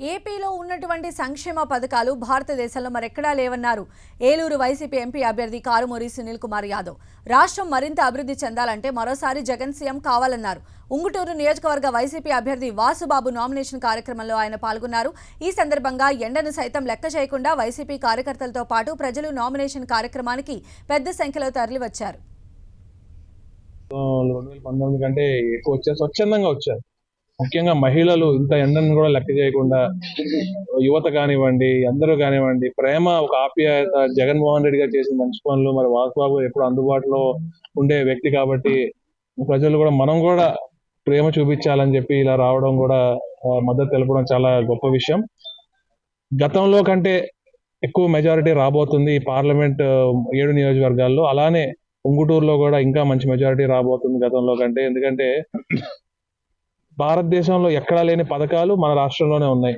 ఏపీలో ఉన్నటువంటి సంక్షేమ పథకాలు భారతదేశంలో మరెక్కడా లేవన్నారు. ఏలూరు వైసీపీ ఎంపీ అభ్యర్థి కారుమూరి సునీల్ కుమార్ యాదవ్. రాష్ట్రం మరింత అభివృద్ధి చెందాలంటే మరోసారి జగన్ సీఎం కావాలన్నారు. ఉంగుటూరు నియోజకవర్గ వైసీపీ అభ్యర్థి వాసుబాబు నామినేషన్ కార్యక్రమంలో ఆయన పాల్గొన్నారు. ఈ సందర్భంగా ఎండను సైతం లెక్క చేయకుండా వైసీపీ కార్యకర్తలతో పాటు ప్రజలు నామినేషన్ కార్యక్రమానికి పెద్ద సంఖ్యలో తరలివచ్చారు. రెండు వేల పంతొమ్మిది కంటే ఎక్కువ వచ్చారు. స్వచ్ఛందంగా వచ్చారు. ముఖ్యంగా మహిళలు ఇంత ఎండను కూడా లెక్క చేయకుండా యువత కానివ్వండి అందరూ కానివ్వండి ప్రేమ ఒక ఆప్యాయత జగన్మోహన్ రెడ్డి గారు చేసిన మంచి పనులు మరి వాసుబాబు ఎప్పుడు అందుబాటులో ఉండే వ్యక్తి కాబట్టి ప్రజలు కూడా మనం కూడా ప్రేమ చూపించాలని చెప్పి ఇలా రావడం కూడా మద్దతు తెలపడం చాలా గొప్ప విషయం. గతంలో కంటే ఎక్కువ మెజారిటీ రాబోతుంది ఈ పార్లమెంట్ ఏడు నియోజకవర్గాల్లో. అలానే ఉంగుటూరులో కూడా ఇంకా మంచి మెజారిటీ రాబోతుంది గతంలో కంటే. ఎందుకంటే భారతదేశంలో ఎక్కడా లేని పథకాలు మన రాష్ట్రంలోనే ఉన్నాయి.